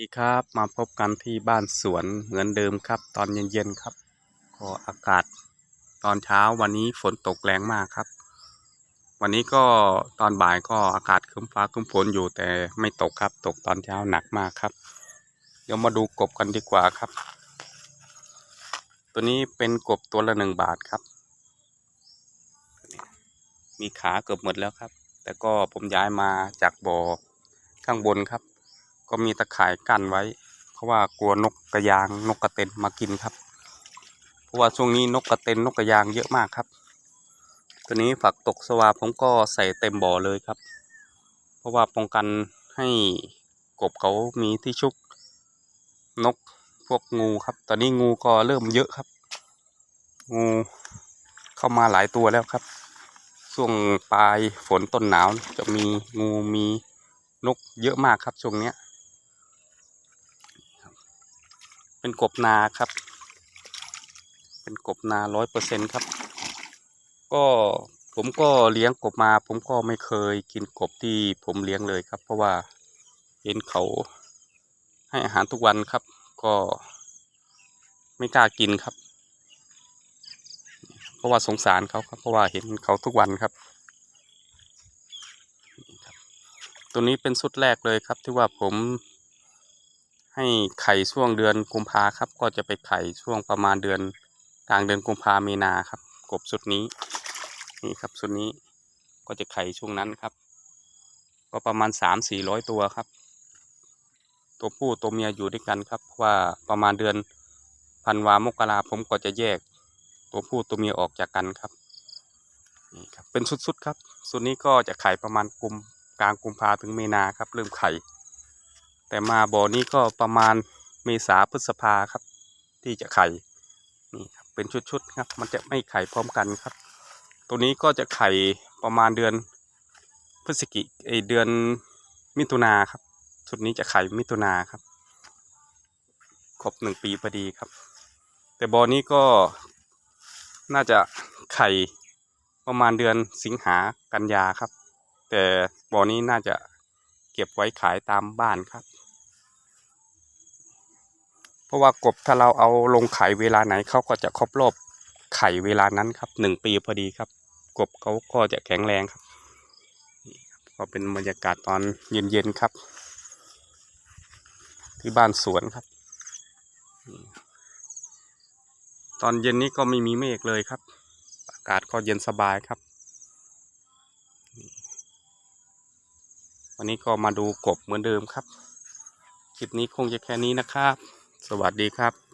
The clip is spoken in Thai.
ดีครับมาพบกันที่บ้านสวนเหมือนเดิมครับ ตอนเย็นๆครับ ก็อากาศตอนเช้าวันนี้ฝนตกแรงมากครับ วันนี้ก็ตอนบ่ายก็อากาศครึ้มฟ้าครึ้มฝนอยู่แต่ไม่ตกครับ ตกตอนเช้าหนักมากครับ เดี๋ยวมาดูกบกันดีกว่าครับ ตัวนี้เป็นกบตัวละหนึ่งบาทครับ มีขาเกือบหมดแล้วครับ แต่ก็ผมย้ายมาจากบ่อข้างบนครับ ก็มีตะข่ายกั้นไว้ เพราะว่ากลัวนกกระยางนกกระเต็นมากินครับ เพราะว่าช่วงนี้นกกระเต็นนกกระยางเยอะมากครับ ตัวนี้ฝักตกสวาผมก็ใส่เต็มบ่อเลยครับ เพราะว่าป้องกันให้กบเขามีที่ชุกนกพวกงูครับ ตอนนี้งูก็เริ่มเยอะครับ งูเข้ามาหลายตัวแล้วครับ ช่วงปลายฝนต้นหนาวจะมีงูมีนกเยอะมากครับช่วงเนี้ย เป็นกบนาครับ เป็นกบนาร้อยเปอร์เซ็นครับ ก็ผมก็เลี้ยงกบมา ผมก็ไม่เคยกินกบที่ผมเลี้ยงเลยครับ เพราะว่าเห็นเขาให้อาหารทุกวันครับ ก็ไม่กล้ากินครับ เพราะว่าสงสารเขาครับ เพราะว่าเห็นเขาทุกวันครับ ตัวนี้เป็นชุดแรกเลยครับที่ว่าผม ให้ไข่ช่วงเดือนกุมภาครับ ก็จะไปไข่ช่วงประมาณเดือนกลางเดือนกุมภาเมนาครับ กบชุดนี้ นี่ครับชุดนี้ก็จะไข่ช่วงนั้นครับ ก็ประมาณสามสี่ร้อยตัวครับ ตัวผู้ตัวเมียอยู่ด้วยกันครับเพราะว่าประมาณเดือนพันวามกราผมก็จะแยก ตัวผู้ตัวเมียออกจากกันครับนี่ครับเป็นชุดๆครับชุดนี้ก็จะไข่ประมาณกุมกลางกุมภาถึงเมนาครับเริ่มไข่ แต่มาบ่อนี้ก็ประมาณเมษาพฤษภาครับ ที่จะไข่นี่ครับเป็นชุดๆครับ มันจะไม่ไข่พร้อมกันครับ ตัวนี้ก็จะไข่ประมาณเดือนพฤศจิเอเดือนมิถุนาครับ ชุดนี้จะไข่มิถุนาครับ ครบหนึ่งปีพอดีครับ แต่บ่อนี้ก็น่าจะไข่ประมาณเดือนสิงหากันยาครับ แต่บ่อนี้น่าจะเก็บไว้ขายตามบ้านครับ เพราะว่ากบถ้าเราเอาลงไข่เวลาไหนเขาก็จะครบรอบไข่เวลานั้นครับหนึ่งปีพอดีครับ กบเขาก็จะแข็งแรงครับก็เป็นบรรยากาศตอนเย็นๆครับ ที่บ้านสวนครับ ตอนเย็นนี้ก็ไม่มีเมฆเลยครับ อากาศก็เย็นสบายครับ วันนี้ก็มาดูกบเหมือนเดิมครับคลิปนี้คงจะแค่นี้นะครับ สวัสดีครับ